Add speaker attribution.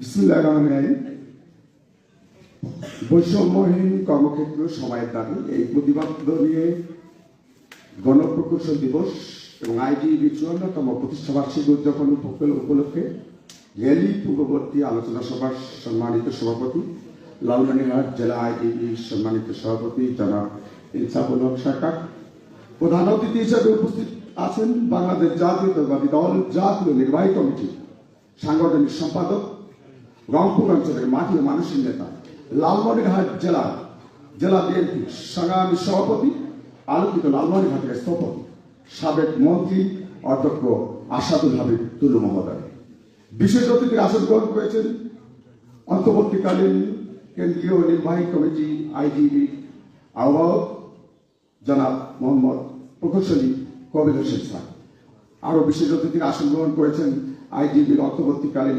Speaker 1: বিসমুল্লাহ রহমান বৈষম্যহীন কর্মক্ষেত্র সময়ের দাবি এই প্রতিবাদ নিয়ে গণপ্রকৌশল দিবস এবং আইটিবি চুয়ান্নতম প্রতিষ্ঠাবার্ষিকী উদযাপন উপলক্ষে র্যালি পূর্ববর্তী আলোচনা সভার সম্মানিত সভাপতি, লালমনিরহাট জেলা আইটিবি সম্মানিত সভাপতি জনাব ইনসাফুল হক সরকার। প্রধান অতিথি হিসেবে উপস্থিত আছেন বাংলাদেশ জাতীয়তাবাদী দল জাতীয় নির্বাহী কমিটি। সাংগঠনিক সম্পাদক রংপুর অঞ্চলের মাটি ও মানুষের নেতা, লালমনিরহাট জেলা জেলা বিএনপি সংগ্রামী সভাপতি আলোকিত লালমনিরহাটের স্থপতি, সাবেক মন্ত্রী অধ্যক্ষ আসাদুল হাবিব তুলু মহোদয়। বিশেষ অতিথির আসন গ্রহণ করেছেন অন্তর্বর্তীকালীন কেন্দ্রীয় নির্বাহী কমিটি আইজিবি আহ্বায়ক জনাব মোহাম্মদ প্রকৌশলী কবির হোসেন স্যার। আরও বিশেষ অতিথির আসন গ্রহণ করেছেন আইজিবির অন্তর্বর্তীকালীন